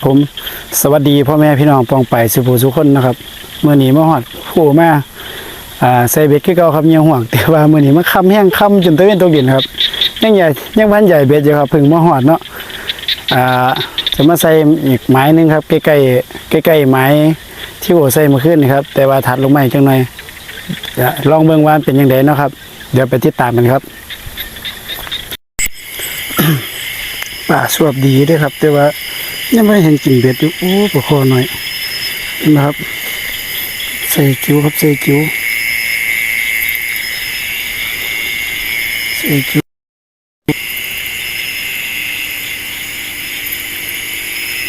ับผม สวัสดีพ่อแม่พี่น้องปองไปสุภูสุคนนะครับเมื่อนี้มาหอดผู้มาอ่าใส่เบ็ดคือเก่าครับยังห่วงแต่ว่าเมื่อนี้มาค่ำแห้งค่ำจนตะเวนตกดินครับยังใหญ่ยังบ้านใหญ่เบ็ดอยู่ครับพิ่งมาหอดเนาะอ่าจะมาใส่อีกไม้นึงครับใกล้ใกล้ๆใกล้ไม้ที่โอใส่มาขึ้นครับ แต่ว่าถัดลงมาจังหน่อยเดี๋ยลองเบิ่งว่าเป็นยังไงเนาะครับ เดี๋ยวไปติดตามกันครับป่าสวบดีด้วยครับ แต่ว่า ยังไม่เห็นกินเบ็ดอยู่โอ้ปวดคอหน่อยเห็นไหมครับ ใส่กิ้วครับใส่กิ้วใส่กิ้ว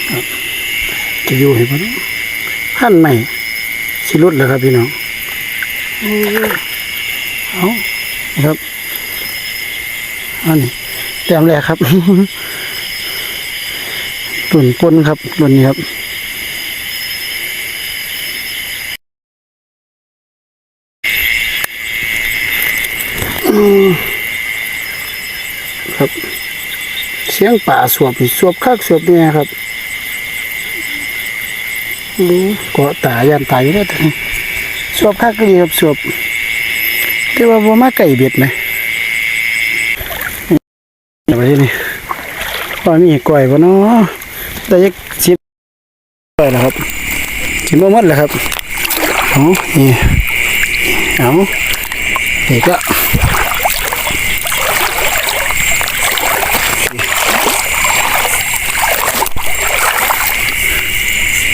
ครับจะอยู่เห็นปะเนาะพันใหม่สิรุดแล้วครับพี่น้องอ้เอาครับอันนี้แต้มแรกครับ หล่นก้นครับหล่นนี้ครับครับ เสียงป่าสวบสวบคักสวบเนี่ยครับรู้เกาะตายันตายแล้วแต่สวบคักก็ดีครับสวบแต่ว่าบ่มาไก่เบ็ดไหมเอาไปที่นี่ว่ามีก่อยบ่เนาะ แต่ยักชิบก่อยแล้วครับชิบบ่หมดแล้วครับเอานี่เอาเด็กก็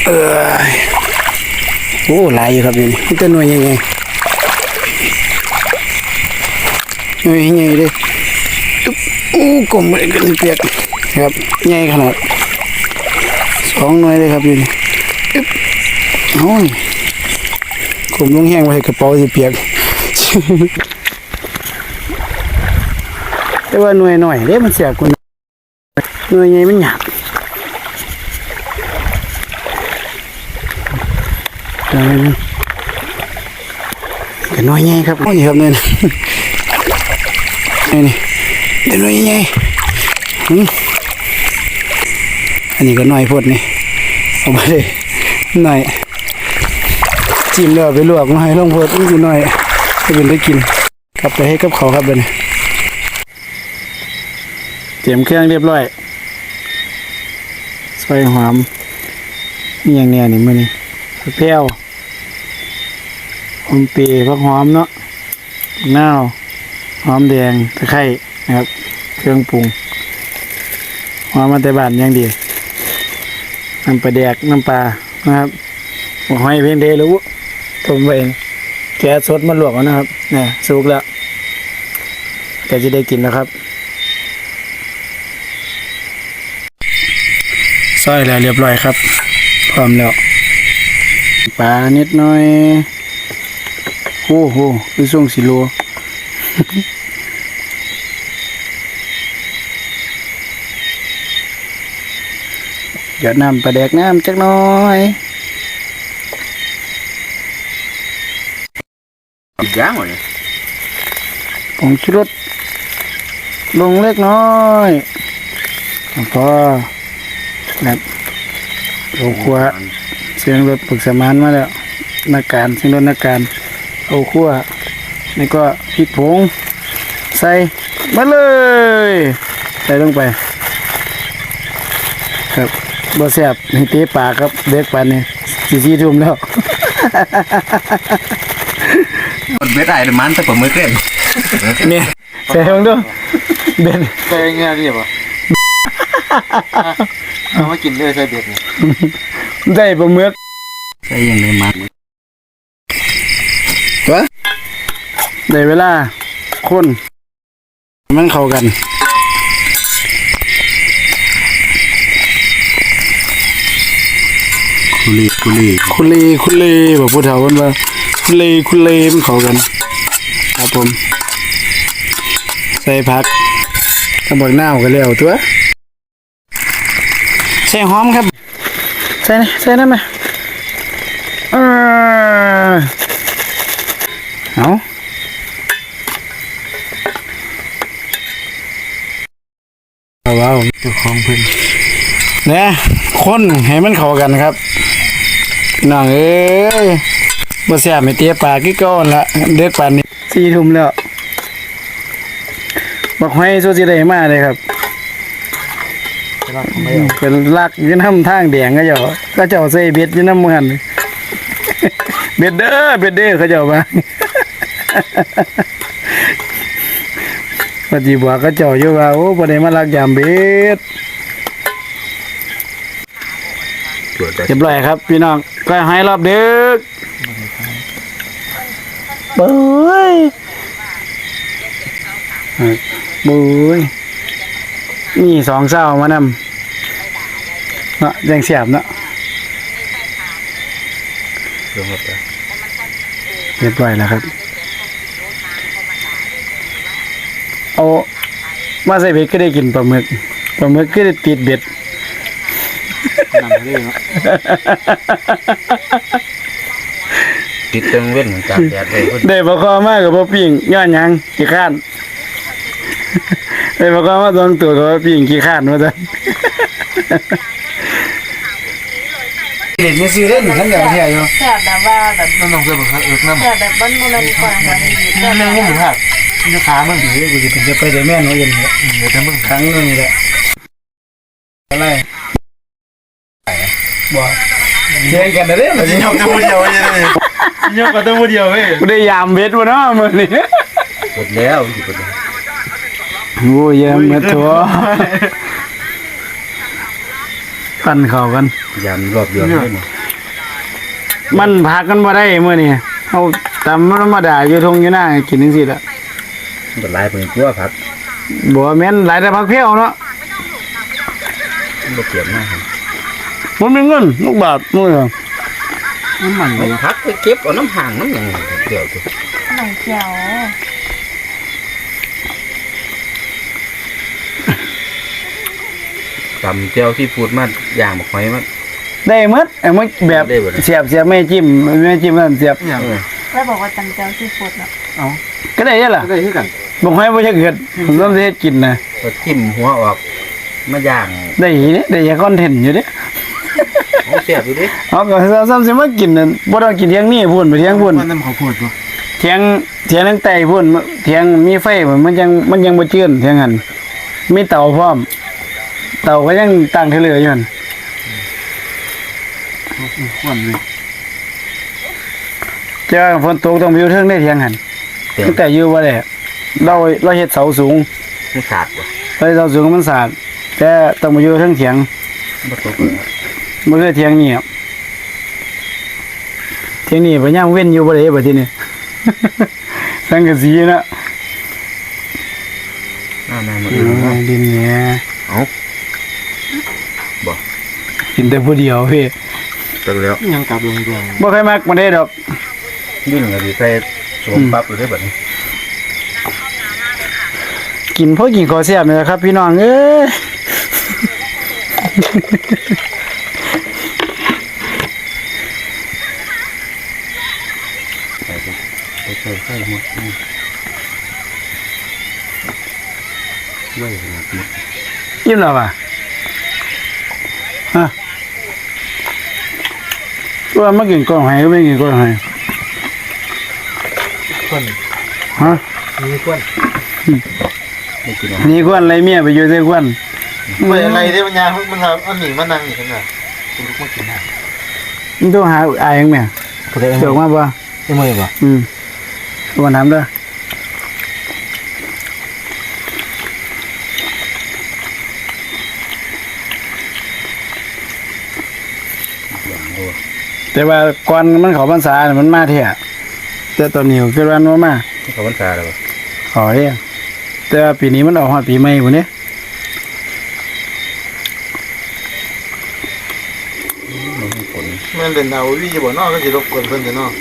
เออโอ้หลายอยู่ครับอยู่นี่มันจะหน่วยยังไงหน่วยยังไงเลยโอ้กลมเลยกันเปียกครับใหญ่ขนาด สองหน่วยเลยครับอยู่นี่อึ๊บโอ้ยกลมลงแห้งไว้กระเป๋าสิเปียกแต่ว่าหน่วยหน่อยเด้มันเสียกว่าหน่วยใหญ่มันหยาบเออเดี๋ยวน้อยใหญ่ครับโอ้ยครับเนี่ยนี่นี่เดี๋ยวน้อยใหญ่หึ อันนี้ก็น้อยพดนี่เอาไปเลยหน่อยจิ้มแล้วเอไปลวกมาให้ลงพดนี่คือน้อยจะเป็นได้กินกลับไปให้กับเขาครับเดี๋ยวนี้เตรียมเครื่องเรียบร้อยซอยหอมนี่อย่างเนี้ยนี่มือนี่ผักแพรวหอมปีผักหอมเนาะนาวหอมแดงตะไคร้นะครับ เครื่องปรุงหอมมาแต่บ้านอย่างดี น้ำปลาแดกน้ำปลานะครับหัวหอยเพียงเดรู้ต้มไว้เองแกะสดมาลวกเอานะครับเนี่ยสุกแล้วแกจะได้กินแล้วครับซอยแล้วเรียบร้อยครับ พร้อมแล้วปลานิดหน่อยโอ้โหคือส่งสิโล เดี๋ยวน้ำปลาแดกน้ำจักหน้อยอีกอย่างเลยผงชูรสลงเล็กน้อยพอแบบโอ้ครัวเสียงรถปรึกสมานมาแล้วนักการเสียงรถนักการเอาขั้วนี่ก็พริกผงใส่มาเลย ใส่ลงไปครั บบ่แซ่บให้เตะปากครับเด็กปานนี้สี่สี่ทุ่มแล้วมันเบ็ดไอ้มันแต่ผมมือเกล่นเนี่ยใส่ลงด้วยเบ็ดใส่เงี้ยพี่ป่ะเอามากินเลยใส่เบ็ดเนี่ยได้ปลาหมึกใช่ยังเลยมันวะได้เวลาคนมันเข้ากัน คุลีคุลีคุเลคุเลแบบผู้เฒ่ากันว่าคุเลคุเลมันเข้ากัน ครับผม ใส่ผักกระบอกหน้าวกันแล้วตัว ใส่หอมครับ ใส่นะใส่นั่นไหมเออเอาว้าวเจ้าของเพิ่นเนี่ยคนให้มันเข้ากันครับพี่ น้องเอ้ยบ่แซ่บไม่เตี้ยปากกี่ก้อนละเด็กป่านนี้สี่ทุ่มแล้วบอกให้โซสิได้มาเลยครับเป็นลักยืนน้ำทางแดงก็เจ้าก็เจ้าใส่เบ็ดยืนน้ำมันเบ็ดเด้อเบ็ดเด้อเขาเจ้ามาปฏิบัติก็เจ้าอยู่ว่าโอ้บ่ได้มาลักยามเบ็ด ตรวจได้เรียบร้อยครับ พี่น้องก็ให้รอบดึกเบ้ยบุ้ยมีสองเศร้ามานำเนาะแดงเสียบเนาะลงมาไปเรียบร้อยแล้วครับเอามาใส่เบ็ดก็ได้กินปลาหมึกปลาหมึกก็ได้ติดเบ็ด นั่งเรื่อยเนาะติดเติงเว้นจากแดดเลยก็ได้ปลาคอมากกับปลาปิ่งย้อนหยังขี้ข้าน ได้ปลาคอมาสองตัวกับปลาปิ่งขี้ข้านมาจ้ะเด็ดไม่ซื้อได้หนึ่งขั้นเดียวเที่ยวอยู่แซ่บแบบว่าแบบนั่นต้องเจอแบบเอิกน้ำแซ่บแบบบ้านโมเมนต์ก่อนหัวดีแซ่บเรื่องงุ้มหรือหักยูขามึงเฮ้ยกูจะเป็นจะไปได้แม่นหัวเย็นเนี่ยเดี๋ยวจะมึงครั้งนึงนี่แหละอะไร บ่เทียงกันเด้อบ่สิยกตัวเดียวยังไงยกตัวเดียวเว้ยกูได้ยามเบ็ดบ่เนาะมื้อนี้หมดแล้วอยู่หมดแล้วโอ้ยยามเบ็ดตัวปั่นเข้ากันยามรอบเดียวเลยนี่มันพักกันบ่ได้มื้อนี้เอาตามธรรมดาอยู่ทงอยู่หน้ากินจังซี่ล่ะมันก็หลายเพิ่นตัวผักบ่แม่นหลายแต่พักเพี้ยวเนาะมันบ่เปลี่ยนมากครับ บ่มีเงินลูกบาทมื้อนี้น้ำมันเอาผักไปเก็บเอาน้ำห่างน้ำหยังเดี๋ยวตัวหนังเจียวตำเจียวที่พูดมาอย่างบอกหอยมาได้หมดไอ้มันแบบได้หมดเสียบเสียบไม่จิ้มไม่จิ้มนั่นเสียบอย่างเออแล้วบอกว่าจำเจียวซีฟู้ดเนาะก็ได้ยังล่ะก็ได้ที่กันบ่ให้บ่จะเกิดผมต้องสิเฮ็ดกินนะก็ทิ่มหัวออกมาย่างได้อีนี่ได้อยางคอนเทนต์อยู่เด้ โอ้เสียบอยู่ดิเอาก็ซ้ำสิมากินนั่นบ่ต้องกินเที่ยงนี้พุ่นไปเที่ยงพุ่นมันน้ำข้าวโพดปะเที่ยงเที่ยงทางใต้พุ่นเที่ยงมีไฟพุ่นมันยังมันยังบ่จืดเที่ยงหันมีเตาพร้อม เตาก็ยังตั้งเทเลออยู่หั่นขวนเลยเจ้าฝนตกต้องไปอยู่เทิงได้เที่ยงหันเสียงตั้งแต่อยู่บ่ได้เราเราเฮ็ดเสาสูงมันขาดว่ะเราเฮ็ดเสาสูงมันสาดแต่ต้องมาอยู่เทิงเถียงมันบ่ตก เลยบ่คือเถียงนี่ครับเถียงนี่ไปย่างเว้นอยู่บ่ได้บัดทีนี้สังกะสีนะหน้าหน้ามันเออื่นอดินเนี่ยเอ้าบ่กินแต่ผู้เดียวพี่จักแล้วยังกลับลงดวงบ่เคยมักมันได้ดอกดิ้นก็สิใส่สวมปั๊บอยู่ได้บัดนี้กินเพราะกินขอเสียบนี่แหละครับ พี่น้องเอ้ย ใส่ไปไปใส่ใส่หมดอืมไว้ขนาดนี้ อิ่มแล้วป่ะฮะว่ามากินก้อนหอยก็ไม่กินก้อนหอยขวนฮะมีขวนไม่กินอันนี้ก้อนอะไรเมียไปอยู่ใส่ก้อนไปอะไรที่มันยามันทำอันนี้มันนั่งอยู่ข้างหน้าคุณลูกมากินนะมันต้องหาอายยังแม่กูได้เจอกมาบ่ไม่มือปะอืมวันทำเด้อ อย่างโอ้ แต่ว่าก่อนมันเขาพรรษาน่ะมันมาเที่ยแต่ตอนนี้ก็คือว่ามันบ่มาที่เขาวันซาแล้วบ่ขอเด้แต่ว่าปีนี้มันออกฮอดปีใหม่พุ่นเด้มันมีผลมันเล่นเอาวิ่งบ่นอกก็จะรบกวนเพิ่นจะนอก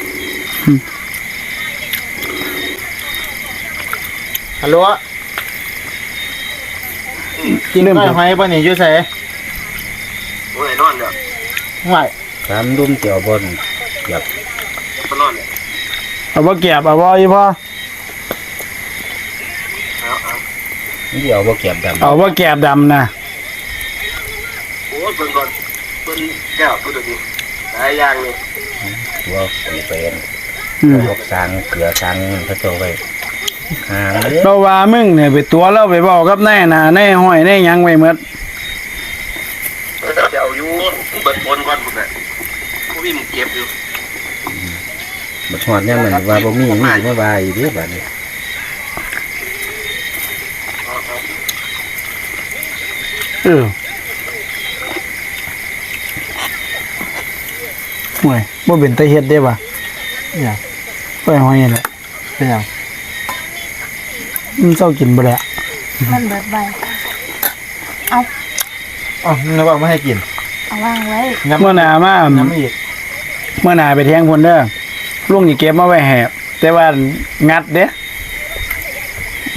ฮัลโหลกินได้ไหมป่ะนี่อยู่ใส่โอ้ยนอนเด้อ ไหว ตามดุมเจียวบนหยับก็นอนเด้อเอาบ่แก็บเอาบ่อีพ่อเอาเอานี่เอาบ่แก็บดำเอาบ่แก็บดำนะโอ้อ้ยเบิ่งก่อนเบิ่งแก้วตัวนี้หลายอย่างเลยตัวคนเป็นอืมพวกสร้างเกลือสร้างพระโจไปหางเลยเราว่ามึงเนี่ยไปตัวเราไปบอกกับนายหนาแน่ห้อยแน่หยังไว้หมดจะเอาอยู่เบิดบนก่อนพุ่นน่ะ ผู้พี่มึงเก็บอยู่บัดฮอดเนี่ยมันว่าบ่มีมีมาว่าอีเด้บัดนี้เออห่วยบ่เป็นตาเฮ็ดได้ป่ะเนี่ยไปห้อยนี่แหละเป็นหยังมันเศร้ากินบ่แหละมันเบิดใบอ๋อนึกว่าไม่ให้กินเอาวางไว้เมื่อหนามาน้ำอีก เมื่อหนาไปแทงพุ่นเด้อลุงนี่เก็บมาไว้แหบแต่ว่างัดเด้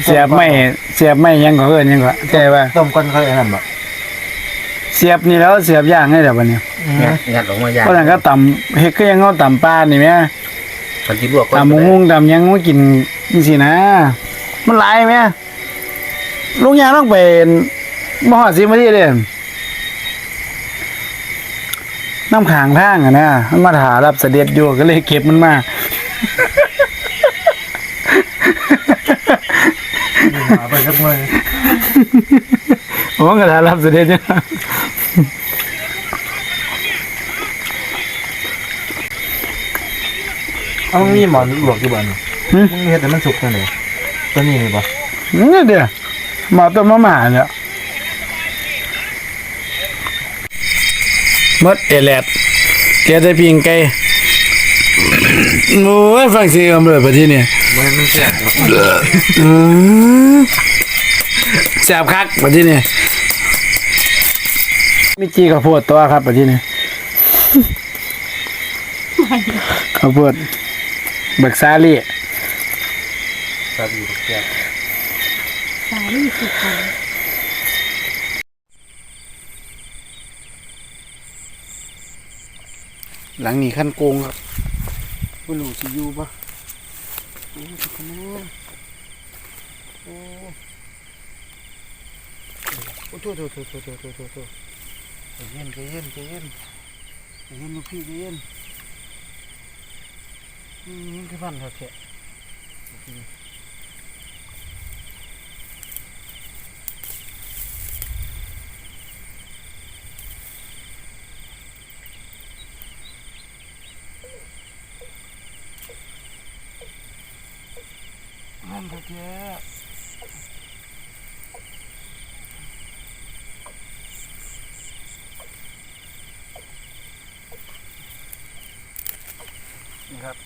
เสียบไม่เสียบไม่หยังก็เอิ้นหยังก็แค่ว่าต้มก้อนเขาไอ้นั่นบ่เสียบนี่แล้วเสียบย่างให้แต่บัดนี้งัดงัดออกมาย่างเพราะนั้นก็ตำเฮ็ดก็ยังเอาตำปลานี่แหมคันสิลวกตำหมูฮุงตำหยังมากินจังซี่นะ มันหลายแหมลุงยางต้องไปบ่ฮอด10นาทีเด้น้ำขางทางอะนะมันมาถารับเสด็จอยู่ก็เลยเก็บมันมาหาไปสักมื้อผมก็ถารับเสด็จอยู่เอามึงมีหมอนลวกอยู่บ่นี่มึงเฮ็ดให้มันสุกจังได๋ตัวนี้นี่บ่นี่เด้อหมาต้มมาม่าเนี่ย มดเอแลดแกได้ปิงไก่โอ้ยฟังเสียงเลยประเทศนี้บ่ให้มันแซ่บอืมแซ่บคักประเทศนี้มีจีข้าวโพดตัวครับประเทศนี้ข้าวโพดบักซาลี่ครับอยู่แก่สาลี่สิคน หลังนี้ขั้นโกงครับว่าหนูสิอยู่ปะโอ้ทุกคนโอ้โอ้โทษโทษโทษโทษโทษโทษโทษโทษใจเย็นเย็นเย็นเย็นลูกพี่เย็นอืมนี่คือพันครับแค่ นั่นครับแค่นี่ครับ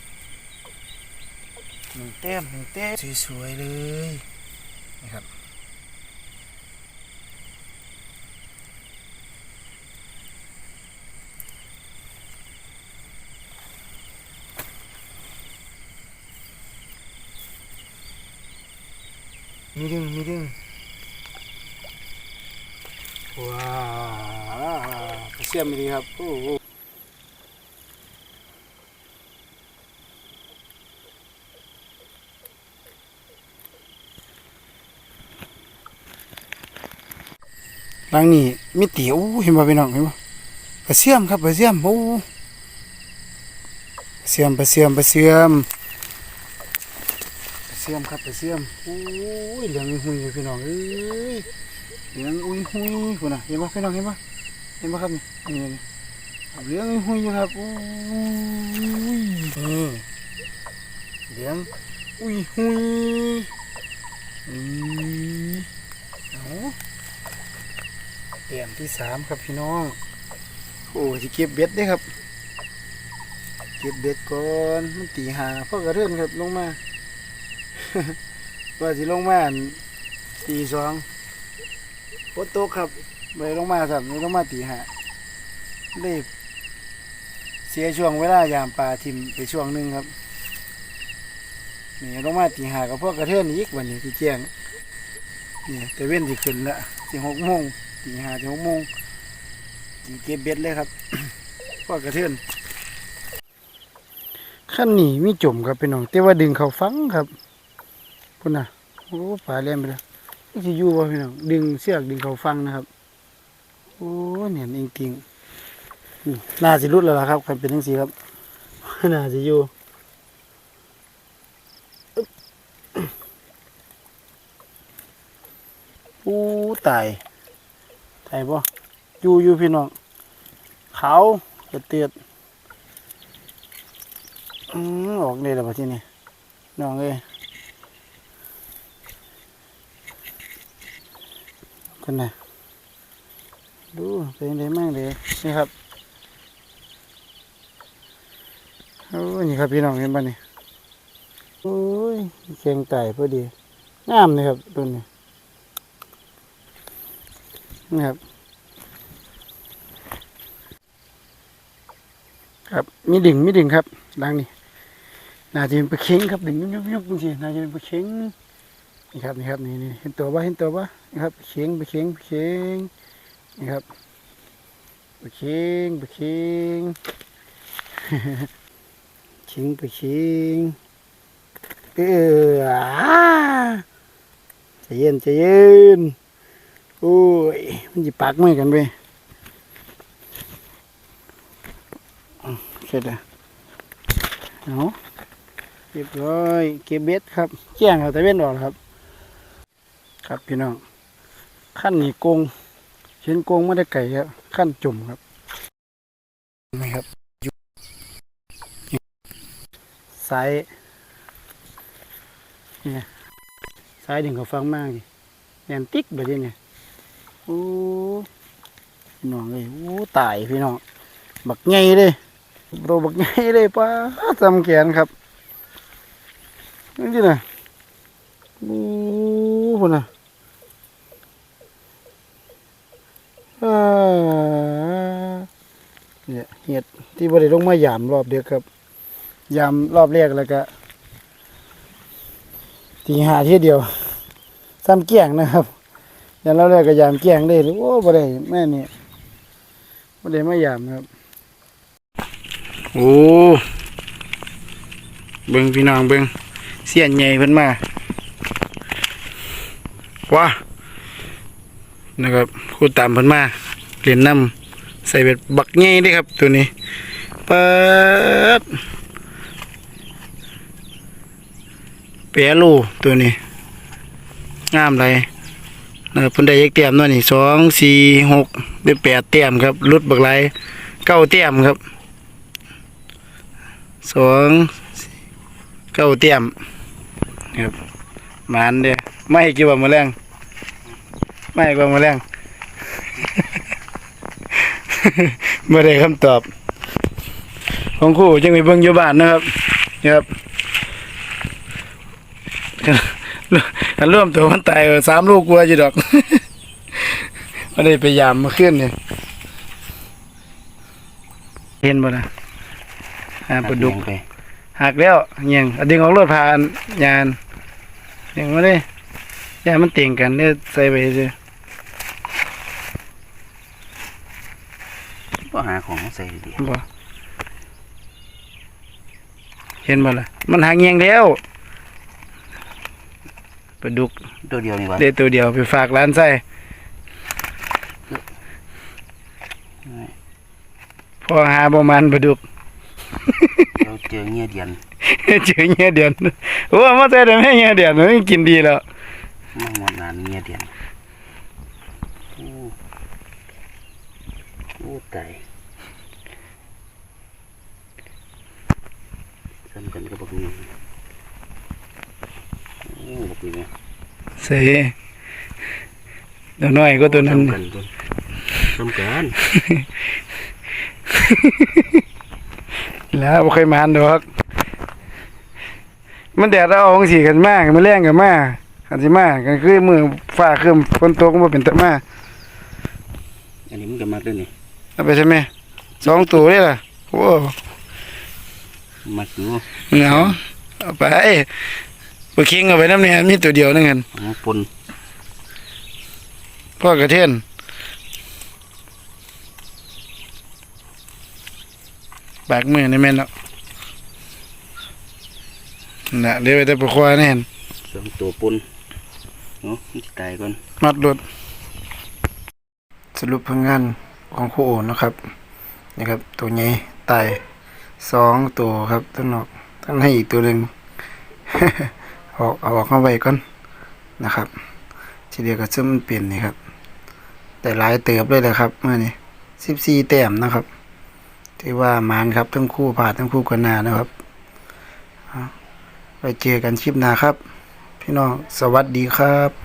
หนึ่งเต้มหนึ่งเต้มสวยๆเลย มีดึงมีดึงว้าวเสียมดีครับโอ้โหหลังนี้มีเตี๋ยวเห็นบ่พี่น้องเห็นบ่ปลาเสียมครับปลาเสียมโอ้ปลาเสียมปลาเสียมปลาเสียม เสียมครับไปเสียมโอ้ยเหลืองหุยเลยพี่น้องเอ้ยเหลืองอุ้ยหุยคุณน่ะเห็นปะพี่น้องเห็นปะเห็นปะครับนี่นี่เหลืองอุ้ยหุยอยู่ครับโอ้ยนี่เหลืองอุ้ยหุยอืมเอาเตรียมที่สามครับพี่น้องโอ้จะเก็บเบ็ดเด้ครับ เก็บเบ็ดก่อนมันตีหาพ่อกระเทือนครับลงมา ว่าสิลงมาอั่นตีสองฝนตกครับไปลงมาสั่นลงมาตีห้าเลยเสียช่วงเวลายามปลาทิมไปช่วงหนึ่งครับนี่ลงมาตีห้ากับพวกกระเทือนอีกวันนี้ที่แจ้งนี่แต่เว้นที่ขึ้นละที่หกโมงตีห้าที่หกโมงตีเก็บเบ็ดเลยครับพวกกระเทือนขั้นนี้มีจมครับพี่น้องแต่ว่าดึงเขาฟังครับ พุ่นน่ะโอ้ปลาเล่นไปแล้วนี่สิอยู่บ่พี่น้องดึงเสือกดึงเขาฟังนะครับ โอ้เนี่ยจริงๆนี่น่าสิรุดแล้วล่ะครับใครเป็นทั้งสีครับน่าสิอยู่อู้ตายตายบ่อยู่อยู่พี่น้องเขากระเตียดอืมออกเลยแล้วป่ะที่นี่น้องเอ้ย คนนะดูเป็นไงมั่งเด้นี่ครับโอ้ยนี่ครับพี่น้องเห็นป่ะนี่โอ้ยเคียงไต่พอดีงามเลยครับต้นนี้นี่ครับ ครับมีดิ่งมีดิ่งครับดังนี่นาจะเป็นปลาเค็งครับดิ่งยุบยุบยุบจริงๆนาจะเป็นปลาเค็ง นี่ครับนี่ครับนี่นี่เห็นตัวปะเห็นตัวปะนี่ครับเค็งปเค็งปเค็งนี่ครับไปเค็งปเค็งเค็งไปเค็งเอออ่าใจเย็นใจเย็นโอ้ยมันจะปักไม่กันไปเสร็จแล้วเอาเรียบร้อยเก็บเบ็ดครับแจ้งเอาแต่เบ็ดออกครับ ครับพี่น้องขั้นนี้โกงเช่นโกงไม่ได้ไก่ครับขั้นจุ่มครับนี่ครับอยู่สายเนี่ยสายดึงเขาฟังมากดิแนนติ๊กแบบนี้เนี่ยโอ้พี่น้องเลยโอ้ตายพี่น้องบักไงเลยโรบักใหญ่เลยป้าจำแขนครับนี่นะโอ้โหนะอ่า เนี่ยเห็ดที่บริลงมายามรอบเดียวครับยามรอบแรกแล้วก็ตีหาที่เดียวซ้ำเกี้ยงนะครับยามรอบแรกก็ยามเกี้ยงได้หรือโอ้บ่ได้แม่นี่บ่ได้มายามครับโอ้เบิ่งพี่น้องเบิ่งเสียนใหญ่เพิ่นมาว้า นะครับครูตามเพิ่นมาเรียนน้ำใส่เบ็ดบักใหญ่เด้ครับ ตัวนี้เปิดเปียลูตัวนี้งามเลยนะครับเพิ่นได้ยักเตียมเนาะนี่สองสี่หกได้แปดเตียมครับรุดบักไรเก้าเตียมครับสองเก้าเตียมครับมานเด้อไม่กี่ว่ามาแรง ไม่ให้กี่ว่ามาแรงไม่ได้คำตอบ ของครู่ยังมีเบิ่งอยู่บ้านนะครับนี่ครับอันร่วมตัวมันตายเออสามลูกกลัวจีดอกไม่ได้ไปยามมาขึ้นเนี่ยเห็นบ่นะอ่าปลาดุกไปหักแล้วเงียงเอาดึงออกรถผ่านยานดึงมาเลยยานมันเต่งกันเนี่ยใส่ไปเลย ก็หาของใส่ดีบ่เห็นบ่ล่ะ มันหาเงียงแล้วปลาดุกตัวเดียวนี่วะได้ตัวเดียวไปฝากร้านใส่พอหาประมาณปลาดุกเราเจอเงี้ยเดียนเจอเงี้ยเดือนโอ้มาแต่เดี๋ยวแม่เงี้ยเดือนมันกินดีแล้วมั่งหมดนานเงี้ยเดียนโอ้โอ้ตายซ้ำ กันก็บอกนี้โอ้บอกนี้ใส่เดี๋ยวน้อยก็ตัวนั้นซ้ำกันตัวซ้ำกันแล้วบ่เคยมาหันดอกมันแดดเราเอาจังซี่กันมากมันแรงกันมากันสิมากันคือมือฟ้าครึมฝนตกก็บ่เป็นตะมาอันนี้มันก็มักด้วยนี่เอาไปใช่ไหมสองตัวเลยล่ะโอ้ มักอยู่เหงาเอาไปบ่คิงเอาไปน้ำเนี่ยมีตัวเดียวนึงกันหัวปนพ่อกระเทียนปากมือนี่แม่นแล้วน่ะเดี๋ยวไปแต่ปลาควายนี่เห็นสองตัวปนเนาะมันสิตายก่อนมัดรถรุปผลงานของครูโอนะครับนี่ครับ ตัวใหญ่ไต่ สองตัวครับตั้นอกตั้งให้อีกตัวหนึ่งออกเอาออกเข้าไปก่อนนะครับ ทีเดียวก็ซึมนเปลี่ยนนี่ครับ แต่หลายเติบเลยแหละครับเมื่อนี้สิบสี่แต้มนะครับที่ว่ามานครับทั้งคู่ผ่าทั้งคู่กันนานะครับไปเจอกันคลิปนาครับ พี่น้องสวัสดีครับ